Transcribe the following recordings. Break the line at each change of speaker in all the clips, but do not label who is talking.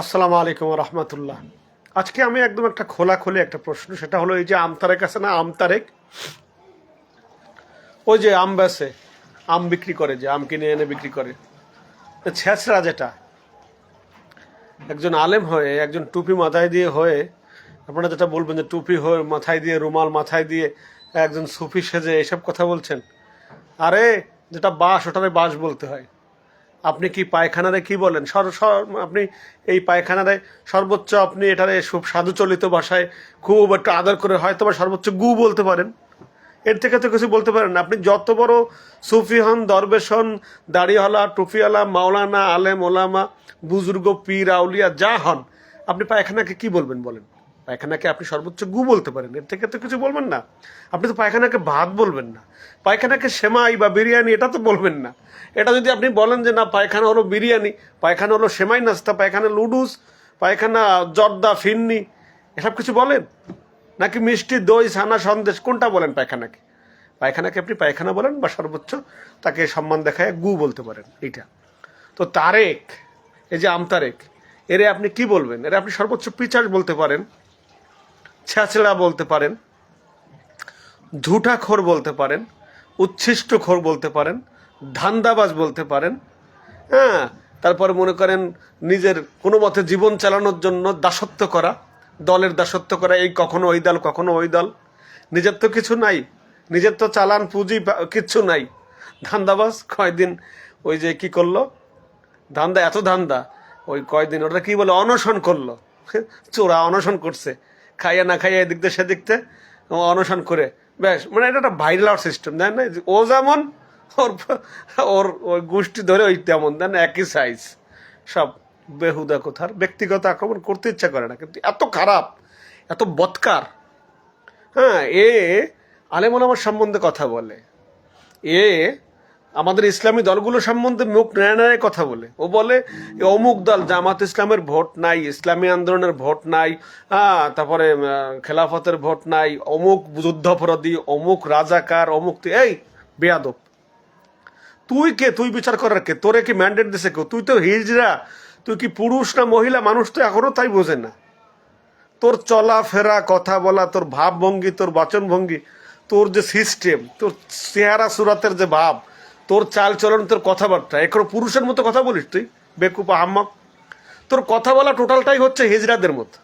আসসালামু আলাইকুম রহমতুল্লাহ। আজকে আমি একদম একটা খোলা খোলে একটা প্রশ্ন, সেটা হলো এই যে আমতারেক আছে না আমতারেক ওই যে আম বেসে আম বিক্রি করে যে, আম কিনে এনে বিক্রি করে। ছেঁচড়া যেটা, একজন আলেম হয়ে, একজন টুপি মাথায় দিয়ে হয়ে, আপনারা যেটা বলবেন যে টুপি হয়ে মাথায় দিয়ে, রুমাল মাথায় দিয়ে একজন সুফি সেজে এসব কথা বলছেন? আরে, যেটা বাস ওটারে বাস বলতে হয়। আপনি কি পায়খানারে কি বলেন? সর আপনি এই পায়খানারে সর্বোচ্চ আপনি এটারে খুব সাধুচলিত ভাষায় খুব একটু আদর করে হয়তো বা সর্বোচ্চ গু বলতে পারেন। এর থেকে তো কিছু বলতে পারেন আপনি যত বড় সুফি হন, দরবেশ হন, দাড়িওয়ালা, টুপিওয়ালা, মাওলানা, আলেম, ওলামা, বুজুর্গ, পীর, আউলিয়া, যা হন, আপনি পায়খানাকে কি বলবেন বলেন? পায়খানাকে আপনি সর্বোচ্চ গু বলতে পারেন। এর থেকে তো কিছু বলবেন না। আপনি তো পায়খানাকে ভাত বলবেন না। পায়খানাকে সেমাই বা বিরিয়ানি, এটা তো বলবেন না। এটা যদি আপনি বলেন যে, না, পায়খানা হলো বিরিয়ানি, পায়খানা হলো সেমাই নাস্তা, পায়খানা লুডুস, পায়খানা জর্দা, ফিন্নি, এসব কিছু বলেন? নাকি মিষ্টি, দই, ছানা, সন্দেশ, কোনটা বলেন পায়খানাকে? পায়খানাকে আপনি পায়খানা বলেন বা সর্বোচ্চ তাকে সম্মান দেখায় গু বলতে পারেন, এইটা। তো তারেক, এই যে আমতারেক, এরে আপনি কি বলবেন? এরে আপনি সর্বোচ্চ পিচাস বলতে পারেন। ছেঁচড়া বলতে পারেন ঝুঠাখোর বলতে পারেন উচ্ছিষ্ট উচ্ছিষ্টখোর বলতে পারেন, ধান্দাবাজ বলতে পারেন হ্যাঁ তারপর মনে করেন নিজের কোনো মতে জীবন চালানোর জন্য দাসত্ব করা, দলের দাসত্ব করা, এই কখনো ওই দল, কখনো ওই দল, নিজের তো কিছু নাই, নিজের তো চালান পুঁজি কিচ্ছু নাই। ধান্দাবাজ কয়দিন ওই যে কি করল? ধান্দা, এত ধান্দা, ওই কয়দিন ওটা কি বলে, অনশন করল। চোরা অনশন করছে। খাইয়া না খাইয়া এদিক দিয়ে সেদিক দিয়ে অনশন করে। ব্যাস মানে এটা একটা ভাইরাল সিস্টেম দেন না? ও যেমন, ওর ওর ওই গোষ্ঠী ধরে ওই তেমন দেন একই সাইজ সব বেহুদা কোথার? ব্যক্তিগত আক্রমণ করতে ইচ্ছা করে না, কিন্তু এত খারাপ, এত বৎকার। হ্যাঁ এ আলেমন আমার সম্বন্ধে কথা বলে। এ আমাদের ইসলামী দলগুলো সম্বন্ধে মুখ নেড়ে নেড়ে কথা বলে। ও বলে অমুক দল, জামাত ইসলামের ভোট নাই, ইসলামী আন্দোলনের ভোট নাই হ্যাঁ তারপরে খেলাফতের ভোট নাই, অমুক যুদ্ধাপরাধী অমুক রাজাকার, অমুক এই, বেয়াদব। তুই কে? তুই বিচার করার কে? তোরে কি ম্যান্ডেট দিছে কেউ? তুই তো হিজরা তুই কি পুরুষ না মহিলা? মানুষ তো এখনও তাই বোঝে না। তোর চলাফেরা, কথা বলা, তোর ভাবভঙ্গি, তোর বাচনভঙ্গি, তোর যে সিস্টেম তোর চেহারা, সুরাতের যে ভাব তোর চাল চলন, তোর কথাবার্তা। এখনও পুরুষের মতো কথা বলিস তুই? বেকুপ আহম্মক। তোর কথা বলা টোটালটাই হচ্ছে হিজড়াদের মতো।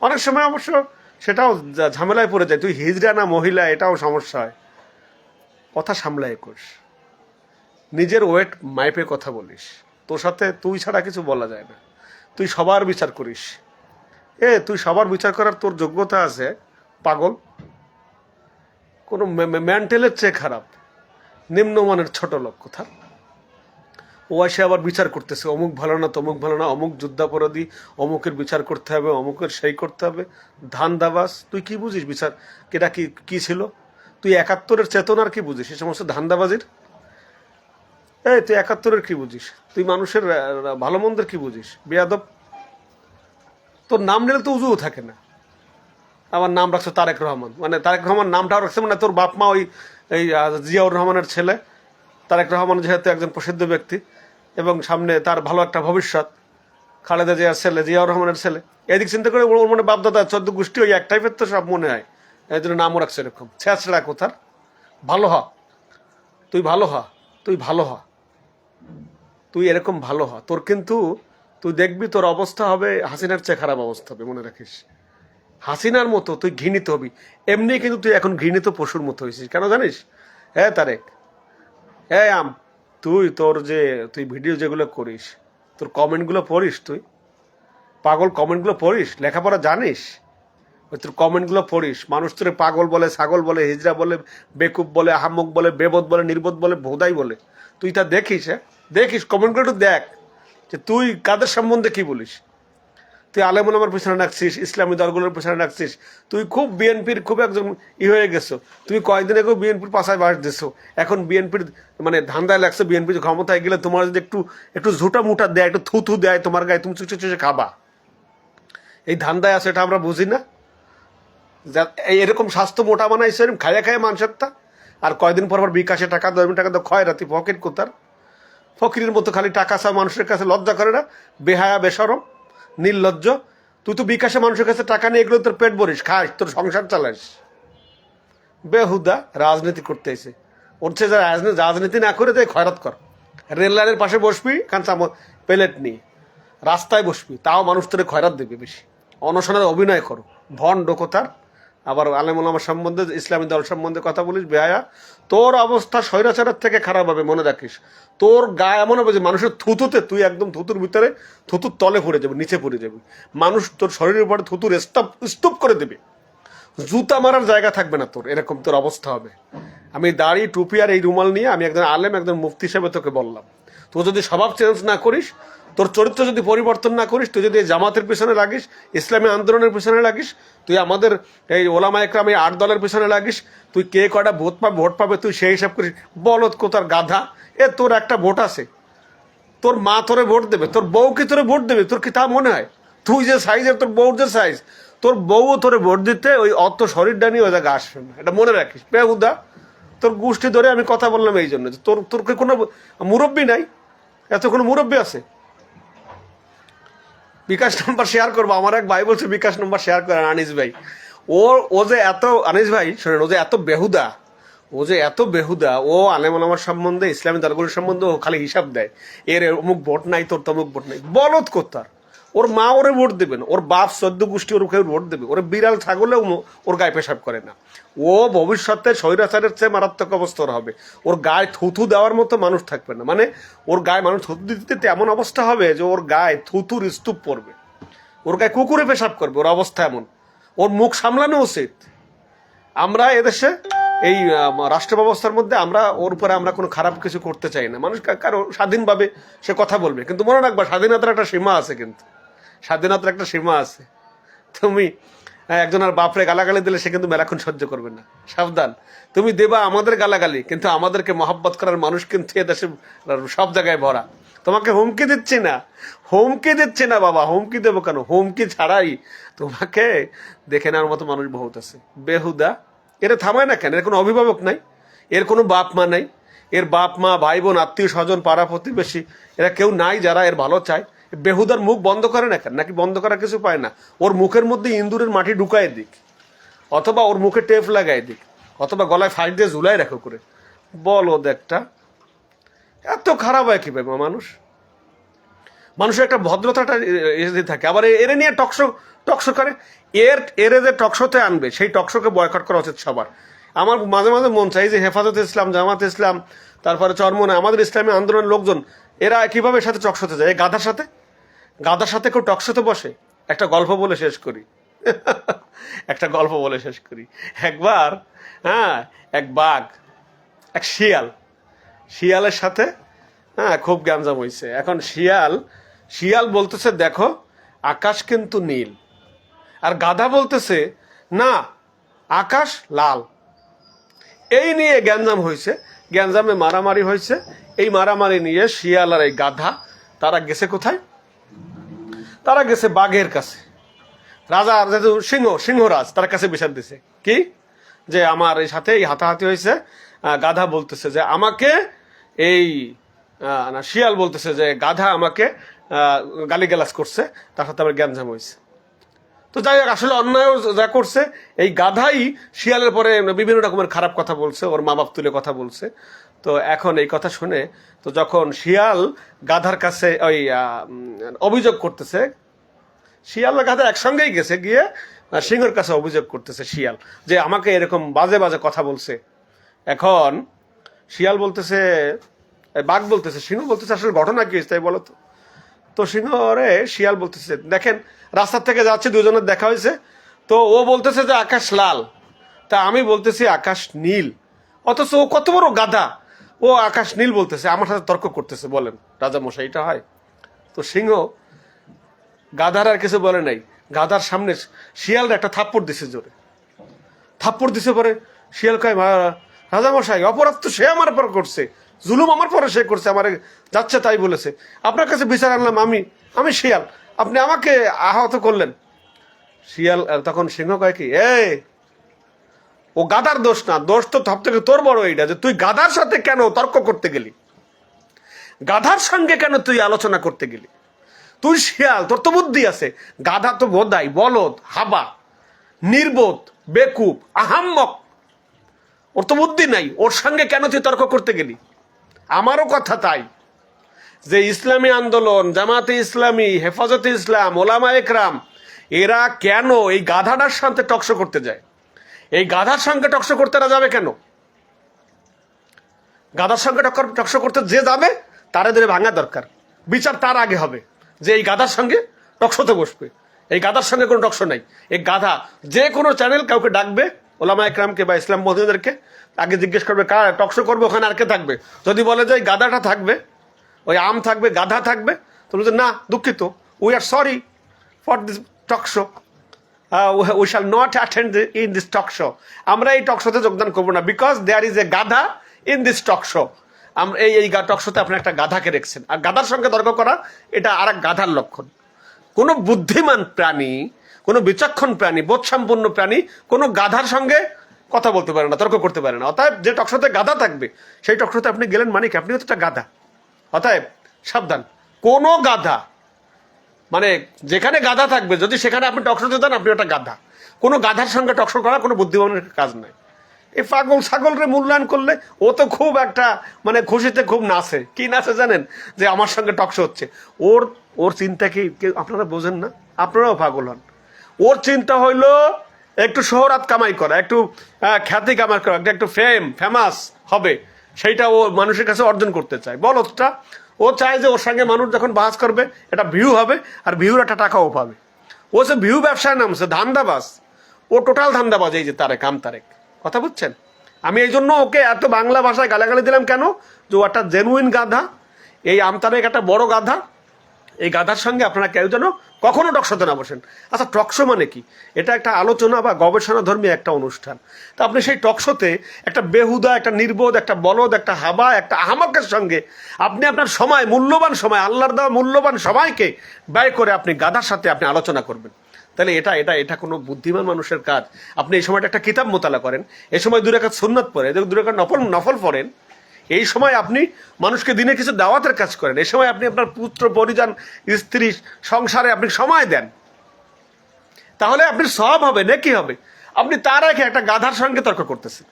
অনেক সময় অবশ্য সেটাও ঝামেলায় পড়ে যায়। তুই হিজড়া না মহিলা, এটাও সমস্যা হয়। কথা সামলায় করিস নিজের ওয়েট মাইপে কথা বলিস। তোর সাথে তুই ছাড়া কিছু বলা যায় না। তুই সবার বিচার করিস। এ, তুই সবার বিচার করার তোর যোগ্যতা আছে, পাগল। কোনো মেন্টালের চেয়ে খারাপ। নিম্নমানের ছোট লোক কোথা? ও এসে আবার বিচার করতেছে, অমুক ভালো না, তমুক ভালো না, অমুক যুদ্ধাপরাধী, অমুকের বিচার করতে হবে, অমুকের সেই করতে হবে ধান দাবাস তুই কি বুঝিস বিচার? এটা কি কি ছিল? তুই একাত্তরের চেতনার কি বুঝিস? এই সমস্ত ধান্দাবাজির? এই, তুই একাত্তরের কি বুঝিস? তুই মানুষের ভালো মন্দের কি বুঝিস? বেয়াদব? তোর নাম নিলে তো উজুও থাকে না। আমার নাম রাখছো তারেক রহমান। মানে তারেক রহমান নামটাও রাখছে মানে তোর বাপ মা ওই, এই জিয়াউর রহমানের ছেলে। তারেক রহমান যেহেতু একজন প্রসিদ্ধ ব্যক্তি এবং সামনে তার ভালো একটা ভবিষ্যৎ, খালেদা জিয়ার ছেলে, জিয়াউর রহমানের ছেলে। এদিক চিন্তা করে ওর মনে বাপ দাদা চোদ্দ গোষ্ঠী ওই এক টাইপের তো সব মনে হয়। এই জন্য নামও রাখছে এরকম। ছেঁচড়া কোথার? ভালো হ। তুই ভালো হ। তুই ভালো হ। তুই এরকম ভালো হ। তোর কিন্তু, তুই দেখবি তোর অবস্থা হবে, হাসিনার চেয়ে খারাপ অবস্থা হবে, মনে রাখিস। হাসিনার মতো তুই ঘৃণিত হবি। এমনি কিন্তু তুই এখন ঘৃণিত পশুর মতো হয়েছিস। কেন জানিস? হ্যাঁ তারেক। হ্যাঁ আম। তুই তোর যে, তুই ভিডিও যেগুলো করিস, তোর কমেন্টগুলো পড়িস তুই? পাগল কমেন্টগুলো পড়িস? লেখাপড়া জানিস? তোর কমেন্টগুলো পড়িস। মানুষ তোরে পাগল বলে, ছাগল বলে হিজরা বলে, বেকুব বলে আহাম্মক বলে, বেবদ বলে, নির্বোধ বলে, ভোদাই বলে। তুই তা দেখিস হ্যাঁ? দেখিস কমেন্টগুলো একটু দেখ যে তুই কাদের সম্বন্ধে কি বলিস? তুই আলেমুল আমার পেছনে রাখছিস ইসলামী দলগুলোর পেছনে রাখছিস তুই খুব বিএনপির খুব একজন ই হয়ে গেছো। তুমি কয়েকদিন আগেও বিএনপির পাশায় বাস দিছো। এখন বিএনপির মানে ধান্দায় লাগছে বিএনপির ক্ষমতায় গেলে তোমার যদি একটু একটু ঝুটা মুটা দেয়, একটু থু থু দেয়, তোমার গায়ে তুমি চুচে চুচে খাবা। এই ধান্দায় আছে এটা আমরা বুঝি না। এরকম স্বাস্থ্য মোটা বানাইছে, এরকম খাইয়া খাইয়া মানুষের তা আর কয়দিন পর পর বিকাশে টাকা দশ টাকা তো ক্ষয় রাতি পকেট কোথার? ফকিরের মতো খালি টাকা চা মানুষের কাছে, লজ্জা করে না? বেহায়া বেসরম নির্লজ্জ। তুই তো বিকাশে মানুষের কাছে টাকা নিয়ে এগুলো তোর পেট ভরিস। খাস, তোর সংসার চালাস। বেহুদা রাজনীতি করতে এসে। ওর চেয়ে যা রাজনীতি না করে তাই খয়রাত কর। রেল লাইনের পাশে বসবি, কারণ প্লেট নিয়ে। রাস্তায় বসবি, তাও মানুষ তোরে খয়রাত দেবে বেশি। অনশনের অভিনয় করো। ভণ্ড কোথার আবার আলেমুল আমার সম্বন্ধে, ইসলামী দল সম্বন্ধে কথা বলিস, বেহায়া। তোর অবস্থা স্বৈরাচারের থেকে খারাপ হবে, মনে রাখিস। তোর গায়ে এমন হবে যে মানুষের থুতুতে তুই একদম থুতুর ভিতরে, থুতুর তলে পড়ে যাবে, নিচে পড়ে যাবে। মানুষ তোর শরীরের উপরে থুতুর স্তূপ স্তূপ করে দেবে। জুতা মারার জায়গা থাকবে না তোর, এরকম তোর অবস্থা হবে। আমি দাড়ি, টুপি আর এই রুমাল নিয়ে আমি একজন আলেম, একজন মুফতি হিসেবে তোকে বললাম। তো যদি স্বভাব চেঞ্জ না করিস তোর চরিত্র যদি পরিবর্তন না করিস, তুই যদি জামাতের পিছনে লাগিস, ইসলামী আন্দোলনের পিছনে লাগিস, তুই আমাদের এই ওলামা একরাম, এই আট দলের পিছনে লাগিস, তুই কে কয়টা ভোট পাবে ভোট পাবে, তুই সেই হিসাব করিস। বলত কোথার গাধা? এ তোর একটা ভোট আছে। তোর মা তোরে ভোট দেবে, তোর বউ কি তোরে ভোট দেবে, তোর কি তা মনে হয়? তুই যে সাইজের তোর বউর যে সাইজ তোর বউও তোরে ভোট দিতে ওই অত শরীরটা নিয়ে ওই জায়গায় আসবে না। এটা মনে রাখিস। বেহুদা তোর গোষ্ঠী ধরে আমি কথা বললাম এই জন্য তোর তোর কোনো মুরব্বী নাই? এত কোনো মুরব্বী আছে? বিকাশ নাম্বার শেয়ার করব। আমার এক ভাই বলছে, বিকাশ নাম্বার শেয়ার করেন আনিস ভাই। ও ও যে এত, আনিস ভাই, শোনেন, ও যে এত বেহুদা, ও যে এত বেহুদা, ও আলেম আমার সম্বন্ধে, ইসলামী দলগুলোর সম্বন্ধে ও খালি হিসাব দেয়। এর অমুক ভোট নাই, তোর তমুক ভোট নাই। বলত কোথার ওর মা ওরে ভোট দেবেন, ওর বাপ সদ্য গোষ্ঠী ওর ভোট দেবে, ওর বিড়াল, ছাগলেও ওর গায়ে পেশাব করে না। ও ভবিষ্যতে স্বৈরাচারের চেয়ে মারাত্মক অবস্থার হবে। ওর গায়ে থুথু দেওয়ার মতো মানুষ থাকবে না। মানে ওর গায়ে মানুষ থুতু দিতে এমন অবস্থা হবে যে ওর গায়ে থুতুর স্তূপ পড়বে। ওর গায়ে কুকুরে পেশাব করবে, ওর অবস্থা এমন। ওর মুখ সামলানো উচিত। আমরা এদেশে এই রাষ্ট্র ব্যবস্থার মধ্যে আমরা, ওর উপরে আমরা কোনো খারাপ কিছু করতে চাই না। মানুষ কারও স্বাধীনভাবে সে কথা বলবে। কিন্তু মনে রাখবা, স্বাধীনতার একটা সীমা আছে কিন্তু। স্বাধীনতার একটা সীমা আছে। তুমি একজন আর বাপরে গালাগালি দিলে সে কিন্তু মেলাক্ষণ সহ্য করবে না। সাবধান। তুমি দেবা আমাদের গালাগালি, কিন্তু আমাদেরকে মহাব্বত করার মানুষ কিন্তু এদেশে সব জায়গায় ভরা। তোমাকে হুমকি দিচ্ছি না। হুমকি দিচ্ছি না বাবা, হুমকি দেবো কেন? হুমকি ছাড়াই তোমাকে দেখে নেওয়ার মতো মানুষ বহুত আছে। বেহুদা। এরা থামায় না কেন? এর কোনো অভিভাবক নাই। এর কোনো বাপ মা নাই। এর বাপ মা, ভাই বোন, আত্মীয় স্বজন, পাড়া প্রতিবেশী, এরা কেউ নাই যারা এর ভালো চায়। বেহুদার মুখ বন্ধ করে না কেন? নাকি বন্ধ করার কিছু পায় না? ওর মুখের মধ্যে ইন্দুরের মাটি ঢুকায় দিক। অথবা ওর মুখে টেপ লাগাই দিক। অথবা গলায় ফাইট দিয়ে ঝুলাই রাখো করে। বল ও একটা এত খারাপ হয় কীভাবে মানুষ? মানুষের একটা ভদ্রতাটা থাকে। আবার এরে নিয়ে টকশো টকশো করে। এর, এরে যে টকশোতে আনবে, সেই টকশোকে বয়কট করা উচিত সবার। আমার মাঝে মাঝে মন চাই যে হেফাজত ইসলাম, জামাত ইসলাম, তারপরে চরমনে আমাদের ইসলামী আন্দোলনের লোকজন, এরা কীভাবে সাথে টকশোতে যায়? এই গাধার সাথে? গাধার সাথে কেউ টকশোতে বসে? একটা গল্প বলে শেষ করি। একটা গল্প বলে শেষ করি। একবার হ্যাঁ এক বাঘ, এক শিয়াল। শিয়ালের সাথে হ্যাঁ খুব গ্যামজাম হয়েছে এখন শিয়াল শিয়াল বলতেছে, দেখো, আকাশ কিন্তু নীল। আর গাধা বলতেছে, না, আকাশ লাল। এই নিয়ে গ্যাঞ্জাম হয়েছে গ্যাঞ্জামে মারামারি হয়েছে এই মারামারি নিয়ে শিয়াল আর এই গাধা, তারা গেছে কোথায়? তারা গেছে বাঘের কাছে। রাজা যেহেতু সিংহ, সিংহরাজ, তার কাছে বিচার দিছে। কি? যে আমার এই সাথে এই হাতাহাতি হয়েছে। গাধা বলতেছে যে আমাকে এই না, শিয়াল বলতেছে যে গাধা আমাকে গালিগালাজ করছে, তার সাথে আমার জ্ঞানজাম হয়েছে। তো যাই হোক, আসলে অন্যায় যা করছে, এই গাধাই শিয়ালের পরে বিভিন্ন রকমের খারাপ কথা বলছে, ওর মা বাপ তুলে কথা বলছে। তো এখন এই কথা শুনে, তো যখন শিয়াল গাধার কাছে ওই অভিযোগ করতেছে, শিয়াল আর গাধা একসঙ্গেই গেছে, গিয়ে সিংহের কাছে অভিযোগ করতেছে শিয়াল যে আমাকে এরকম বাজে বাজে কথা বলছে। এখন শিয়াল বলতেছে বাঘ বলতেছে, সিংহ বলতেছে, আসলে ঘটনা কি তাই বলো তো? তো সিংহ রে শিয়াল বলতেছে, দেখেন, রাস্তার থেকে যাচ্ছে, দুজনের দেখা হয়েছে। তো ও বলতেছে যে আকাশ লাল। তা আমি বলতেছি আকাশ নীল। অথচ ও কত বড় গাধা। ও আকাশ নীল বলতেছে, আমার সাথে তর্ক করতেছে, বলেন রাজা মশাই এটা হয়। তো সিংহ, গাধার আর কিছু বলে নাই। গাধার সামনে শিয়াল একটা থাপ্পড় দিছে জোরে। থাপ্পড় দিছে পরে শিয়াল কয় রাজা মশাই অপরাধ তো সে আমার পর করছে। জুলুম আমার পরে সে করছে, আমার যাচ্ছে তাই বলেছে। আপনার কাছে বিচার আনলাম আমি আমি শিয়াল। আপনি আমাকে আহত করলেন। শিয়াল, তখন সিংহ কয় কি এ ও গাদার দোষ না, দোষ তো সব থেকে তোর বড় এইটা যে তুই গাধার সাথে কেন তর্ক করতে গেলি? গাধার সঙ্গে কেন তুই আলোচনা করতে গেলি? তুই শিয়াল, তোর তো বুদ্ধি আছে। গাধা তো বোধাই, বলদ, হাবা, নির্বোধ, বেকুব, আহাম্মক। ওর তো বুদ্ধি নাই, ওর সঙ্গে কেন তুই তর্ক করতে গেলি? আমারও কথা তাই। যে ইসলামী আন্দোলন, জামাতে ইসলামী, হেফাজতে ইসলাম, ওলামা একরাম, এরা কেন এই গাধাটার সাথে টকশো করতে যায়? এই গাধার সঙ্গে টকশো করতে এরা যাবে কেন? গাধার সঙ্গে টকশো করতে যে যাবে, তারা ধরে ভাঙা দরকার। বিচার তার আগে হবে যে এই গাধার সঙ্গে টকশোতে বসবে। এই গাধার সঙ্গে কোনো টকশো নাই। এই গাধা যে কোনো চ্যানেল কাউকে ডাকবে, ওলামা একরামকে বা ইসলাম মহিলাদেরকে আগে জিজ্ঞেস করবে কার টকশো করবে ওখানে আর কে থাকবে? যদি বলে যে গাধাটা থাকবে, ওই আম থাকবে, গাধা থাকবে তো বলছে না, দুঃখিত we are sorry for this talk show we shall not attend in this talk show আমরা এই টক শোতে যোগদান করব না বিকজ দেয়ার ইজ এ গাধা ইন দিস টক শো আমরা এই এই টক শোতে আপনি একটা গাধাকে রেখেছেন। আর গাধার সঙ্গে তর্ক করা, এটা আর এক গাধার লক্ষণ। কোনো বুদ্ধিমান প্রাণী, কোনো বিচক্ষণ প্রাণী, বোধসম্পন্ন প্রাণী কোনো গাধার সঙ্গে কথা বলতে পারে না, তর্ক করতে পারে না। অতএব যে টকশোতে গাধা থাকবে, সেই টকশোতে আপনি গেলেন মানে কি? আপনিও তো একটা গাধা অতএব সাবধান। কোনো গাধা মানে যেখানে গাধা থাকবে, যদি সেখানে আপনি টকশোতে দেন আপনি ওটা গাধা। কোনো গাধার সঙ্গে টকশো করা কোনো বুদ্ধিমানের কাজ নয় এই পাগল ছাগলরে মূল্যায়ন করলে ও তো খুব একটা মানে খুশিতে খুব নাচে। কি নাচে জানেন? যে আমার সঙ্গে টকশো হচ্ছে। ওর ওর চিন্তা কি আপনারা বোঝেন না? আপনারাও পাগল হন। ওর চিন্তা হইল একটু শহরাত কামাই করা, একটু খ্যাতি কামাই করা, একটা একটু ফেম ফেমাস হবে। সেইটা ও মানুষের কাছে অর্জন করতে চায়। বলদটা ও চায় যে ওর সঙ্গে মানুষ যখন বাস করবে, এটা ভিউ হবে আর ভিউর একটা টাকাও পাবে। ও সে ভিউ ব্যবসায় নামছে ধান্দাবাজ। ও টোটাল ধান্দাবাজ, এই যে তারেক, আম তারেক। কথা বুঝছেন? আমি এই জন্য ওকে এত বাংলা ভাষায় গালাগালি দিলাম কেন? যে ও একটা জেনুইন গাধা। এই আমতারেক একটা বড় গাধা। এই গাধার সঙ্গে আপনারা কেউ যেন কখনো টকশোতে না বসেন। আচ্ছা টকশো মানে কি? এটা একটা আলোচনা বা গবেষণা ধর্মী একটা অনুষ্ঠান। তা আপনি সেই টকশোতে একটা বেহুদা, একটা নির্বোধ, একটা বলদ, একটা হাবা, একটা আহামকের সঙ্গে আপনি আপনার সময়, মূল্যবান সময়, আল্লাহর দেওয়া মূল্যবান সময়কে ব্যয় করে আপনি গাধার সাথে আপনি আলোচনা করবেন। তাহলে এটা এটা এটা কোনো বুদ্ধিমান মানুষের কাজ। আপনি এই সময়টা একটা কিতাব মোতালা করেন। এই সময় দূরে কাজ সুন্নত পড়ে দূরে কাজ নফল নফল পড়েন। এই সময় আপনি মানুষকে দিনে কিছু দাওয়াতের কাজ করেন। এই সময় আপনি আপনার পুত্র, পরিজন, স্ত্রী, সংসারে আপনি সময় দেন। তাহলে আপনি সব হবে, নাকি হবে। আপনি তার আগে একটা গাধার সঙ্গে তর্ক করতেছেন।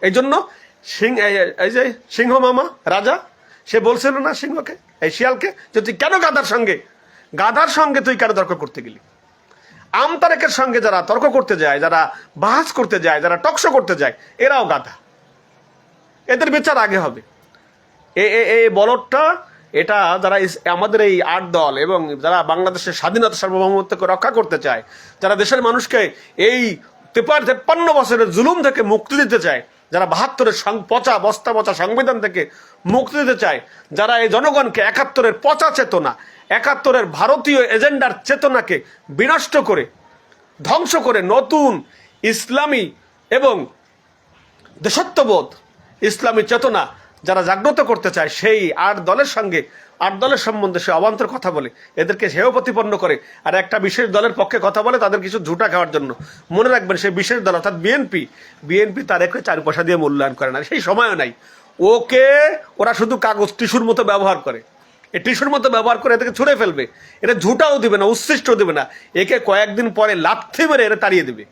এই জন্য সিং, এই- এই যে সিংহ মামা, রাজা, সে বলছিল না সিংহকে, এই শিয়ালকে, যে তুই কেন গাধার সঙ্গে? গাধার সঙ্গে তুই কেন তর্ক করতে গেলি? আমতারেকের সঙ্গে যারা তর্ক করতে যায়, যারা বাহাজ করতে যায়, যারা টকশো করতে যায়, এরাও গাধা। এদের বিচার আগে হবে। এ, এ- এই বলদটা, এটা যারা আমাদের এই আট দল এবং যারা বাংলাদেশের স্বাধীনতা সার্বভৌমত্বকে রক্ষা করতে চায়, যারা দেশের মানুষকে এই তেপার তেপ্পান্ন বছরের জুলুম থেকে মুক্তি দিতে চায়, যারা বাহাত্তরের পচা, বস্তা পচা সংবিধান থেকে মুক্তি দিতে চায়, যারা এই জনগণকে একাত্তরের পচা চেতনা, একাত্তরের ভারতীয় এজেন্ডার চেতনাকে বিনষ্ট করে, ধ্বংস করে নতুন ইসলামী এবং দেশত্ববোধ ইসলামী চেতনা যারা জাগ্রত করতে চায়, সেই আট দলের সঙ্গে, আট দলের সম্বন্ধে সে অবান্তর কথা বলে। এদেরকে সেও প্রতিপন্ন করে। আর একটা বিশেষ দলের পক্ষে কথা বলে তাদের কিছু ঝুটা খাওয়ার জন্য। মনে রাখবেন, সেই বিশেষ দল, অর্থাৎ বিএনপি বিএনপি তার একটু চার পয়সা দিয়ে মূল্যায়ন করে না। সেই সময়ও নাই। ওকে, ওরা শুধু কাগজ, টিস্যুর মতো ব্যবহার করে। এ টিস্যুর মতো ব্যবহার করে এদেরকে ছুঁড়ে ফেলবে। এটা ঝুটাও দিবে না উচ্ছিষ্টও দেবে না। একে কয়েকদিন পরে লাথি মেরে এরা তাড়িয়ে দেবে।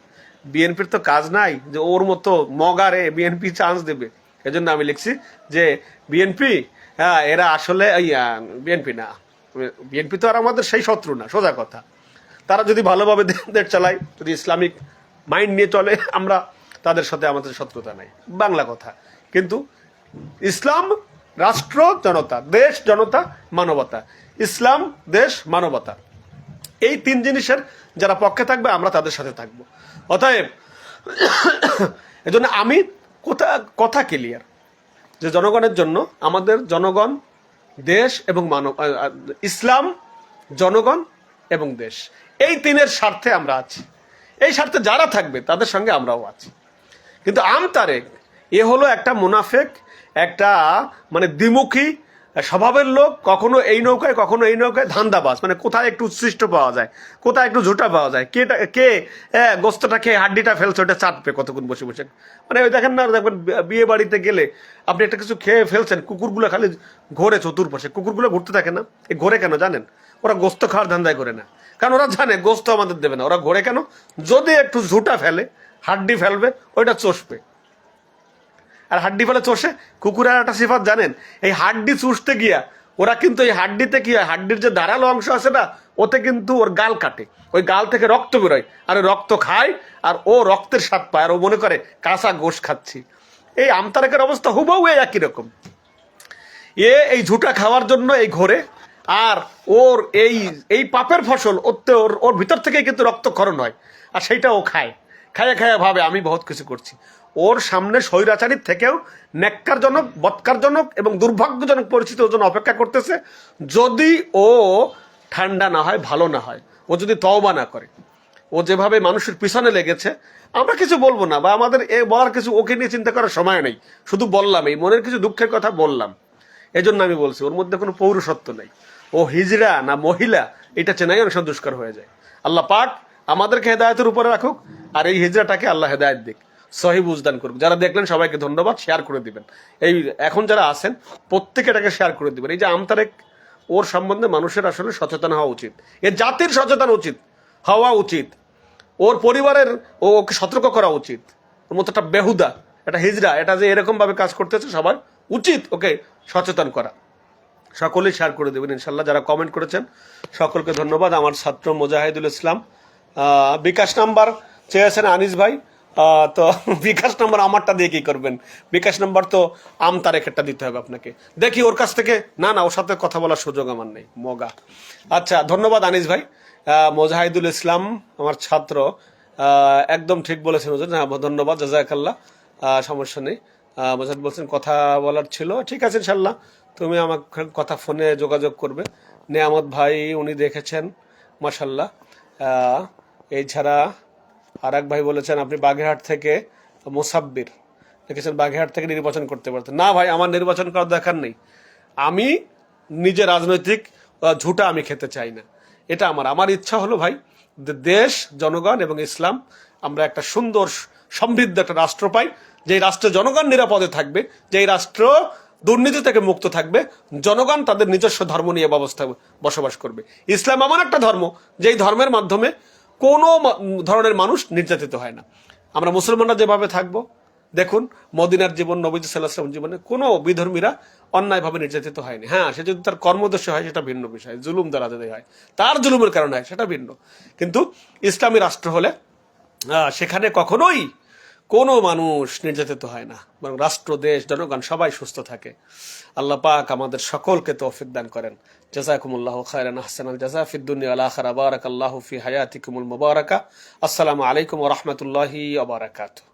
বিএনপির তো কাজ নাই যে ওর মতো মগারে বিএনপি চান্স দেবে। এজন্য আমি লিখছি যে বিএনপি হ্যাঁ এরা আসলে বিএনপি না। বিএনপি তো আর আমাদের সেই শত্রু না, সোজা কথা। তারা যদি ভালোভাবে দেশ চালায়, যদি ইসলামিক মাইন্ড নিয়ে চলে, আমরা তাদের সাথে আমাদের শত্রুতা নাই। বাংলা কথা। কিন্তু ইসলাম, রাষ্ট্র, জনতা, দেশ, জনতা, মানবতা। ইসলাম, দেশ, মানবতা। এই তিন জিনিসের যারা পক্ষে থাকবে, আমরা তাদের সাথে থাকব। অতএব, এজন্য আমি কথা কথা ক্লিয়ার যে জনগণের জন্য আমাদের জনগণ, দেশ এবং মানব ইসলাম, জনগণ এবং দেশ। এই তিনের স্বার্থে আমরা আছি। এই স্বার্থে যারা থাকবে, তাদের সঙ্গে আমরাও আছি। কিন্তু আম তারেক এ হলো একটা মুনাফেক, একটা মানে দ্বিমুখী স্বভাবের লোক কখনো এই নৌকায়, কখনো এই নৌকায় ধান্দাবাজ। মানে কোথায় একটু উচ্ছিষ্ট পাওয়া যায়, কোথায় একটু ঝুটা পাওয়া যায়, কে কে গোস্তটা খেয়ে হাড্ডিটা ফেলছে, ওটা চাটবে কতক্ষণ বসে বসে। মানে ওই দেখেন না, দেখবেন বিয়ে বাড়িতে গেলে আপনি একটা কিছু খেয়ে ফেলছেন, কুকুরগুলো খালি ঘোরে চতুর্পাশে, কুকুরগুলো ঘুরতে থাকে না। এই ঘোরে কেন জানেন? ওরা গোস্ত খাওয়ার ধান্দায় করে না। কারণ ওরা জানে গোস্ত আমাদের দেবে না। ওরা ঘোরে কেন? যদি একটু ঝুটা ফেলে, হাড্ডি ফেলবে, ওইটা চষবে। আর হাড্ডি ফেলে চষে। কুকুরের একটা সিফাত জানেন? এই হাড্ডি চুষতে গিয়া ওরা কিন্তু এই হাড্ডিতে কি হয়? হাড্ডির যে ধারালো অংশ আছে না, ওতে কিন্তু ওর গাল কাটে। ওই গাল থেকে রক্ত বেরোয় আর রক্ত খায় আর ও রক্তের স্বাদ পায় আর ও মনে করে, কাঁচা গোশ খাচ্ছি। এই আমতারেকের অবস্থা হুবহু একই রকম। এ এই ঝুটা খাওয়ার জন্য এই ঘোরে আর ওর এই এই পাপের ফসল ওতে ওর ওর ভিতর থেকেই কিন্তু রক্তক্ষরণ হয়। আর সেইটা ও খায়। খায়া খায়া ভাবে, আমি বহুত কিছু করছি। ওর সামনে স্বৈরাচারীর থেকেও ন্যাক্কারজনক, বৎকারজনক এবং দুর্ভাগ্যজনক পরিস্থিতি ওর জন্য অপেক্ষা করতেছে। যদি ও ঠান্ডা না হয়, ভালো না হয়, ও যদি তওবা না করে, ও যেভাবে মানুষের পিছনে লেগেছে, আমরা কিছু বলব না বা আমাদের এ বলার কিছু ওকে নিয়ে চিন্তা করার সময় নেই। শুধু বললাম, এই মনের কিছু দুঃখের কথা বললাম। এই জন্য আমি বলছি, ওর মধ্যে কোনো পৌরসত্ব নেই। ও হিজড়া না মহিলা, এটা চেনাই অনেক সময় দুষ্কর হয়ে যায়। আল্লাহ পাক আমাদেরকে হেদায়তের উপরে রাখুক, আর এই হিজড়াটাকে আল্লাহ হেদায়ত দিক। সহি বুঝদান করুক। যারা দেখলেন সবাইকে ধন্যবাদ শেয়ার করে দিবেন। এই এখন যারা আছেন, প্রত্যেকে এটাকে শেয়ার করে দিবেন। এই যে আমতারেক, ওর সম্বন্ধে মানুষের আসলে সচেতন হওয়া উচিত। এ জাতির সচেতন উচিত, হওয়া উচিত। ওর পরিবারের ওকে সতর্ক করা উচিত। ওর মতো একটা বেহুদা, একটা হিজড়া, এটা যে এরকম ভাবে কাজ করতেছে সবার উচিত ওকে সচেতন করা। সকলেই শেয়ার করে দেবেন ইনশাল্লাহ যারা কমেন্ট করেছেন, সকলকে ধন্যবাদ। আমার ছাত্র মোজাহিদুল ইসলাম বিকাশ নাম্বার চেয়েছেন আনিস ভাই। তো বিকাশ নাম্বার আমারটা দিয়ে কি করবেন? বিকাশ নাম্বার তো আম তারেকেরটা দিতে হবে আপনাকে। দেখি ওর কাছ থেকে। না না ওর সাথে কথা বলার সুযোগ আমার নেই। মগা। আচ্ছা ধন্যবাদ আনিস ভাই। মোজাহিদুল ইসলাম আমার ছাত্র। একদম ঠিক বলেছেন হুজুর। হ্যাঁ ধন্যবাদ জাজাকাল্লাহ। আহ, সমস্যা নেই। মোজাহিদ বলছেন কথা বলার ছিল। ঠিক আছে ইনশাল্লাহ তুমি আমাকে কথা ফোনে যোগাযোগ করবে। নেয়ামত ভাই উনি দেখেছেন মাসাল্লাহ এই ছাড়া আর এক ভাই বলেছেন, আপনি বাগেরহাট থেকে মোসাব্বির দেখেছেন, বাগেরহাট থেকে নির্বাচন করতে পারতেন। না ভাই, আমার নির্বাচন করার দরকার নেই। আমি নিজে রাজনৈতিক ঝুটা আমি খেতে চাই না। এটা আমার। আমার ইচ্ছা হলো ভাই দেশ, জনগণ এবং ইসলাম, আমরা একটা সুন্দর, সমৃদ্ধ একটা রাষ্ট্র পাই, যেই রাষ্ট্রে জনগণ নিরাপদে থাকবে, যেই রাষ্ট্র দুর্নীতি থেকে মুক্ত থাকবে, জনগণ তাদের নিজস্ব ধর্ম নিয়ে ব্যবস্থা বসবাস করবে। ইসলাম এমন একটা ধর্ম, যেই ধর্মের মাধ্যমে কোনো ধরনের মানুষ নির্যাতিত হয় না। আমরা মুসলমানরা যেভাবে থাকব, দেখুন, মদিনার জীবন, নবীজ সাল্লাহাম জীবনে কোনো বিধর্মীরা অন্যায়ভাবে নির্যাতিত হয়নি। হ্যাঁ সে যদি তার কর্মদোষে হয়, সেটা ভিন্ন বিষয়, জুলুম দ্বারা যদি হয়। তার জুলুমের কারণে হয়, সেটা ভিন্ন। কিন্তু ইসলামী রাষ্ট্র হলে সেখানে কখনোই কোনো মানুষ নির্যাতিত হয় না, বরং রাষ্ট্র, দেশ, জনগণ সবাই সুস্থ থাকে। আল্লাহ পাক আমাদের সকলকে তৌফিক দান করেন। জাজাকুমুল্লাহ খায়রান আহসানাল জাজা ফি দুনিয়া আল আল্লাহ ফি হায়াতিকুমুল মুবারাকা। আসসালামু আলাইকুম ওয়া রাহমাতুল্লাহি ওয়া বারাকাতুহু।